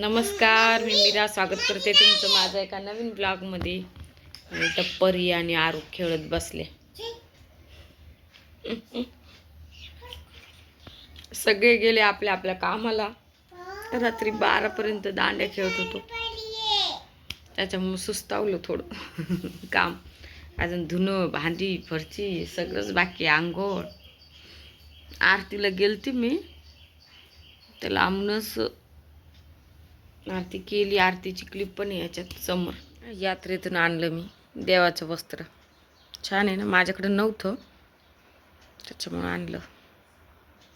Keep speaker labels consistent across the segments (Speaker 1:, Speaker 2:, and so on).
Speaker 1: नमस्कार मी मीरा. स्वागत करते तुमचं माझ्या एका नवीन ब्लॉगमध्ये. आणि परी आणि आरू खेळत बसले. सगळे गेले आपल्या आपल्या कामाला. रात्री बारापर्यंत दांड्या खेळत होतो. त्याच्यामुळं सुस्तावलं थोडं काम. अजून धुणं भांडी फरची सगळंच बाकी आंघोळ. आरतीला गेलती मी. तर लांबूनच आरती केली आरतीची क्लिप पण आहे याच्यात समोर. यात्रेतून आणलं मी देवाचं वस्त्र. छान आहे ना माझ्याकडे नव्हतं. त्याच्यामुळं आणलं.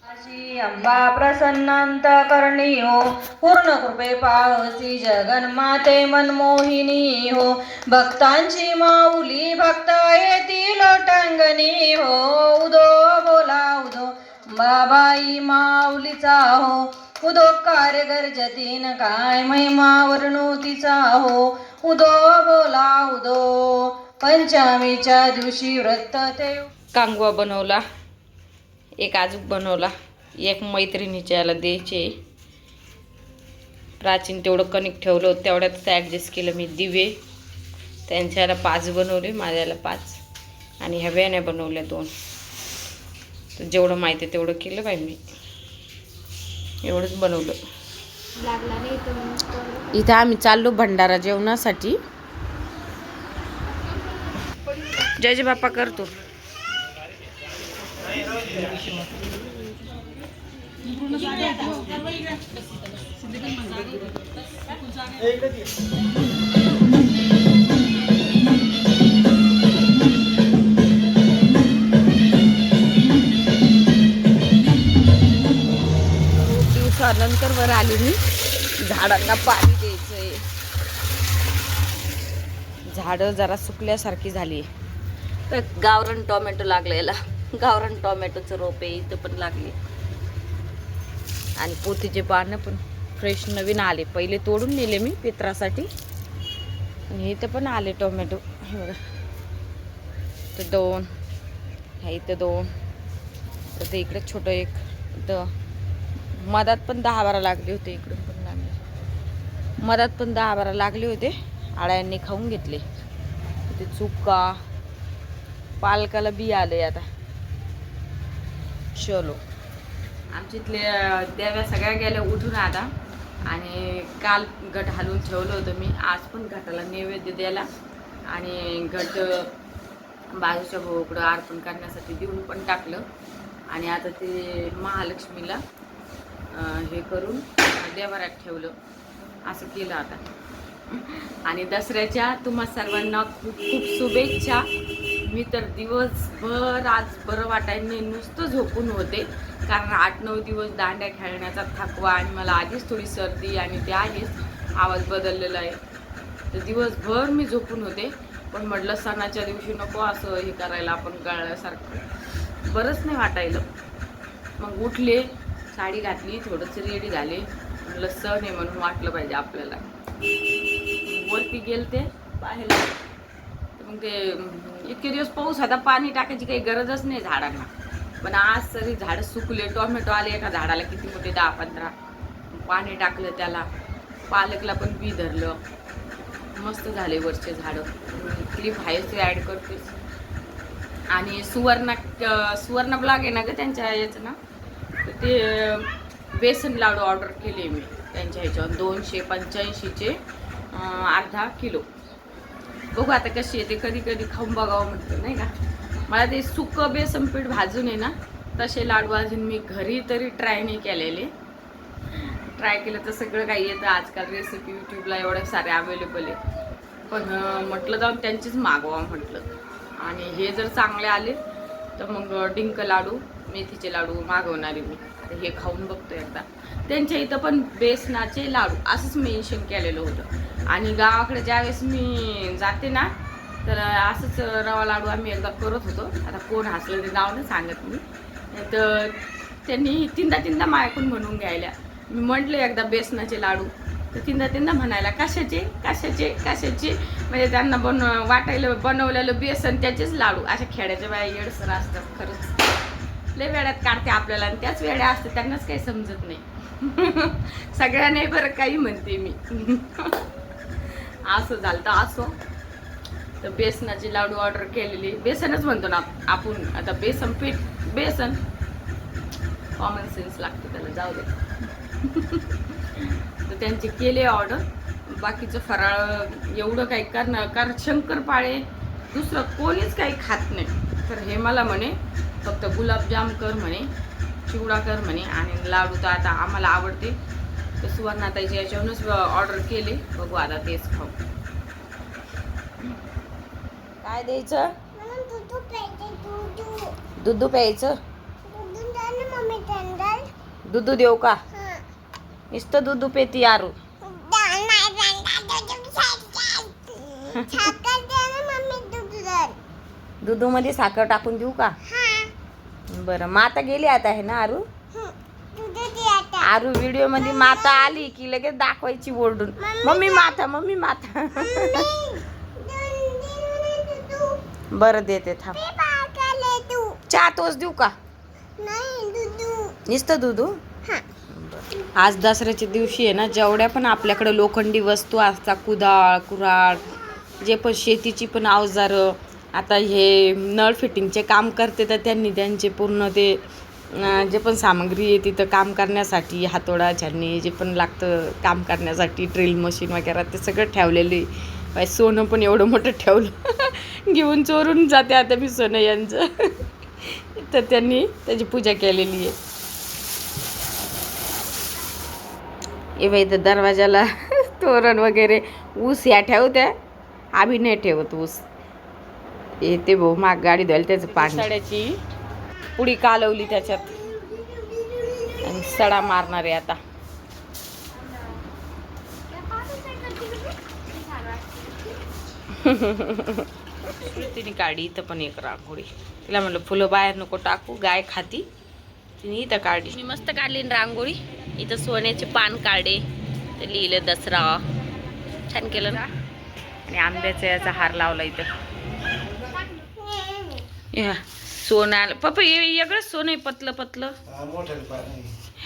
Speaker 2: अशी अंबा प्रसन्नांत करणी हो पूर्ण कृपे पावसी जगन्माते मनमोहिनी हो. भक्तांची माऊली भक्त येतील लोटांगणी हो. उदो बोला उदो बाबाई माऊलीचा हो. उदो कार्य गर्जतीन काय महिमा वर्णोतीचा हो. उदो बोला उदो. पंचमीच्या दिवशी व्रत ते
Speaker 1: कांगवा बनवला. एक आजूक बनवला. एक मैत्रिणीच्या याला द्यायचे. प्राचीन तेवढं कणिक ठेवलं होतं. ते ॲडजस्ट केलं. मी दिवे. त्यांच्याला पाच बनवले. माझ्याला पाच. आणि ह्या वेण्या बनवल्या दोन. तर जेवढं माहिती आहे तेवढं केलं बाई मी. एवढंच बनवलं. इथं आम्ही चाललो भंडारा जेवणासाठी. जय जय बाप्पा करतो. दिवसानंतर वर आली मी. झाडांना पाणी द्यायचंय. झाडं जरा सुकल्यासारखी झाली. तर गावरण टोमॅटो लागलं याला गावरण टोमॅटोचं रोप आहे इथं पण लागले. आणि पोतीचे पानं पण फ्रेश नवीन आले. पहिले तोडून नेले मी पित्रासाठी. आणि इथं पण आले टोमॅटो. हे बघा तर दोन. ह्या इथं दोन. तर ते इकडे छोटं एक. इथं मधात पण दहा बारा लागले होते इकडून पण लागले मधात पण दहा बारा लागले होते. आळ्यांनी खाऊन घेतले. ते चुका पालकाला बी आले आता. चलो आमच्या इथल्या देव्या सगळ्या गेल्या उठून आता. आणि काल गट हलवून ठेवलं होतं मी. आज पण घटाला नैवेद्य द्यायला. आणि घट बाजूच्या भाऊकडं अर्पण करण्यासाठी देऊन पण टाकलं. आणि आता ते महालक्ष्मीला हे करून देवारात ठेवलं. असं केलं आता. आणि दसऱ्याच्या तुम्हा सर्वांना खूप खूप शुभेच्छा. मी तर दिवसभर आज बरं वाटायने नुसतं झोपून होते. कारण आठ नऊ दिवस दांड्या खेळण्याचा थकवा आणि मला आधीच थोडी सर्दी आणि ते आधीच आवाज बदललेला आहे. तर दिवसभर मी झोपून होते. पण म्हटलं सणाच्या दिवशी नको असं हे करायला आपण गळल्यासारखं बरंच नाही वाटायलं. मग उठले साडी घातली थोडंसं रेडी झाले. म्हटलं सण आहे म्हणून वाटलं पाहिजे आपल्याला. वरती गेल ते पाहायला मग ते इतके दिवस पाऊस होता पाणी टाकायची काही गरजच नाही झाडांना. पण आज तरी झाडं सुकले टोमॅटो आले एका झाडाला किती मोठे दहा पंधरा. पाणी टाकलं त्याला. पालकला पण बी धरलं. मस्त झाले वरचे झाडं. क्लिप आहेच ॲड करतेच आणि सुवर्ण सुवर्ण ब्लॉग आहे ना ग त्यांच्या याचं ना? ते बेसन लाडू ऑर्डर केले मी त्यांच्या ह्याच्यावर. दोनशे पंच्याऐंशीचे अर्धा किलो. बघू आता कशी येते कधी कधी खाऊन बघावं म्हटलं नाही का? मला ते सुकं बेसन पीठ भाजून आहे ना तसे लाडू अजून मी घरी तरी ट्राय नाही केलेले. ट्राय केलं तर सगळं काही येतं. आजकाल रेसिपी यूट्यूबला एवढ्या साऱ्या अवेलेबल आहे पण म्हटलं जाऊन त्यांचीच मागवा म्हटलं. आणि हे जर चांगले आले तर मग डिंक लाडू मेथीचे लाडू मागवणारे मी. आता हे खाऊन बघतो एकदा. त्यांच्या इथं पण बेसनाचे लाडू असंच मेन्शन केलेलं होतं. आणि गावाकडे ज्यावेळेस मी जाते ना तर असंच रवा लाडू आम्ही एकदा करत होतो. आता कोण हसलं ते नाव नाही सांगत मी तर त्यांनी तीनदा तीनदा मायकून म्हणून घ्यायला. मी म्हटलं एकदा बेसनाचे लाडू. तर तिंदा तीनदा म्हणायला कशाचे? कशाचे? कशाचे? म्हणजे त्यांना बन वाटायला बनवलेलं बेसन त्याचेच लाडू. अशा खेड्याच्या बाया येडसर असतात खरंच. लय वेड्यात काढते आपल्याला आणि त्याच वेड्या असते त्यांनाच काही समजत नाही. सगळ्यांनी बरं काही म्हणते मी. असं झालं तर असो. तर बेसनाचे लाडू ऑर्डर केलेली. बेसनच म्हणतो ना आपण आता बेसन पीठ बेसन. कॉमन सेन्स लागतो त्याला जाऊ दे. तर त्यांचे केले ऑर्डर बाकीचं फराळ एवढं काही करणार कारण शंकरपाळे दुसरं कोणीच काही खात नाही. तर हे मला म्हणे फक्त गुलाबजाम कर म्हणे चिवडा कर म्हणे आणि लाडू तर आता आम्हाला आवडते. तर सुवर्णाताईच्या याच्यावरूनच ऑर्डर केले. बघू आता तेच खाऊ. काय द्यायचं? दूध प्यायचं? दूध देऊ का? नुसतं दूध पेती आरू. दुधू मध्ये साखर टाकून देऊ का? बरं माता गेली आता आहे ना आरू? आरू व्हिडिओमध्ये माता आली की लगेच दाखवायची ओरडून. मम्मी माता मम्मी माता. बरं देते थांब. चहा तोच देऊ का? नुसतं दुधू आज दसऱ्याच्या दिवशी आहे ना जेवढ्या पण आपल्याकडं लोखंडी वस्तू असतात कुदाळ कुराळ जे पण शेतीची पण अवजारं आता हे नळ फिटिंगचे काम करते तर त्यांनी त्यांचे पूर्ण ते जे पण सामग्री आहे तिथं काम करण्यासाठी हातोडा छाननी जे पण लागतं काम करण्यासाठी ड्रिल मशीन वगैरे ते सगळं ठेवलेले. बाय सोनं पण एवढं मोठं ठेवलं. घेऊन चोरून जाते आता मी सोनं यांचं. तर त्यांनी त्याची पूजा केलेली आहे. ए बाई तर दरवाजाला तोरण वगैरे ऊस या ठेवत्या. आम्ही नाही ठेवत ऊस. येते भाऊ माग गाडी धुवायला त्याचं पाणी. सड्याची पुडी कालवली त्याच्यात. आणि सडा मारणार आहे आता. तिने काढी इथं पण एक रांगोळी. तिला म्हणलं फुलं बाहेर नको टाकू गाय खाती. तिने इथं काढली. मी मस्त काढली ना रांगोळी. इथं सोन्याचे पान काढे ते लिहिलं दसरा. छान केलं ना? आणि आंब्याचा याचा हार लावला इथं. या सोना पप्पा हे वेगळंच सोनं आहे पतलं पतलं.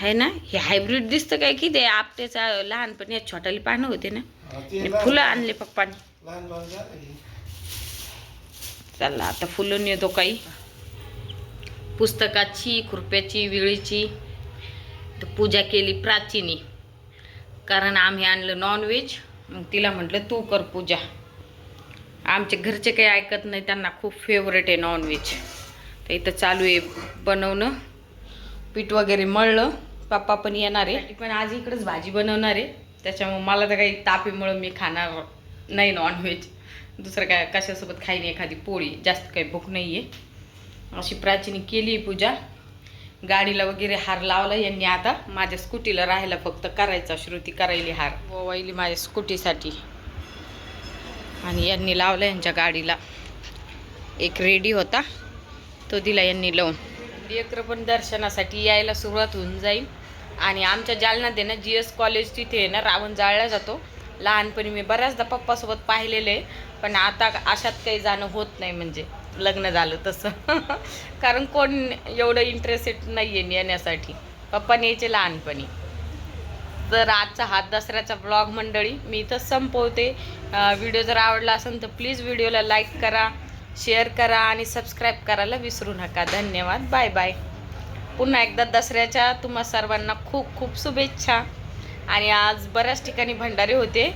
Speaker 1: आहे ना? हे हायब्रिड दिसतं काय की ते आपट्याचा लहानपणी या छोटाली पानं होते ना? फुलं आणले पप्पाने चला आता फुलं नेतो काही. पुस्तकाची खुरप्याची विळीची. तर पूजा केली प्राचीनी. कारण आम्ही आणलं नॉनव्हेज मग तिला म्हटलं तू कर पूजा. आमचे घरचे काही ऐकत नाही त्यांना खूप फेवरेट आहे नॉनव्हेज तर इथं चालू आहे बनवणं. पीठ वगैरे मळलं. पप्पा पण येणार आहे. पण आज इकडंच भाजी बनवणार आहे. त्याच्यामुळे मला तर काही तापीमुळं मी खाणार नाही नॉनव्हेज दुसरं काय कशासोबत खाईन एखादी पोळी? जास्त काही भूक नाही आहे अशी प्राचीनी केली पूजा. गाडीला वगैरे हार लावला यांनी आता. माझ्या स्कूटीला राहायला फक्त करायचा श्रुती करायली हार. ववायली माझ्या स्कूटीसाठी. आणि यांनी लावला यांच्या गाडीला. एक रेडी होता. तो दिला यांनी लावून लेकरं पण दर्शनासाठी यायला सुरुवात होऊन जाईल. आणि आमच्या जालन्यात आहे ना जी एस कॉलेज तिथे आहे ना रावण जाळला जातो. लहानपणी मी बऱ्याचदा पप्पासोबत पाहिलेलं आहे. पण आता अशात काही जाणं होत नाही म्हणजे. लग्न झालं तसं. कारण कोण एवढं इंटरेस्टेड नाही आहे येण्यासाठी पप्पा न्यायचे लहानपणी. तर आजचा हात दसऱ्याचा ब्लॉग मंडळी मी इथंच संपवते. व्हिडिओ जर आवडला असेल तर प्लीज व्हिडिओला लाईक करा शेअर करा आणि सबस्क्राईब करायला विसरू नका. धन्यवाद. बाय बाय पुन्हा एकदा दसऱ्याच्या तुम्हा सर्वांना खूप खूप शुभेच्छा. आणि आज बऱ्याच ठिकाणी भंडारे होते.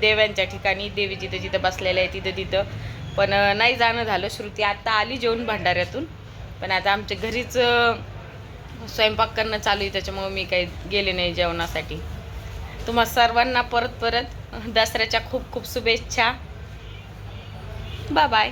Speaker 1: देव्यांच्या ठिकाणी देवी जिथं जिथं बसलेल्या आहे तिथं तिथं. पण नाही जाणं झालं. श्रुती आत्ता आली जेवण भंडाऱ्यातून. पण आता आमच्या घरीच स्वयंपाक करणं चालू आहे. त्याच्यामुळे मी काही गेले नाही जेवणासाठी. तुम्हा सर्वांना परत परत दसऱ्याच्या खूप खूप शुभेच्छा. Bye bye.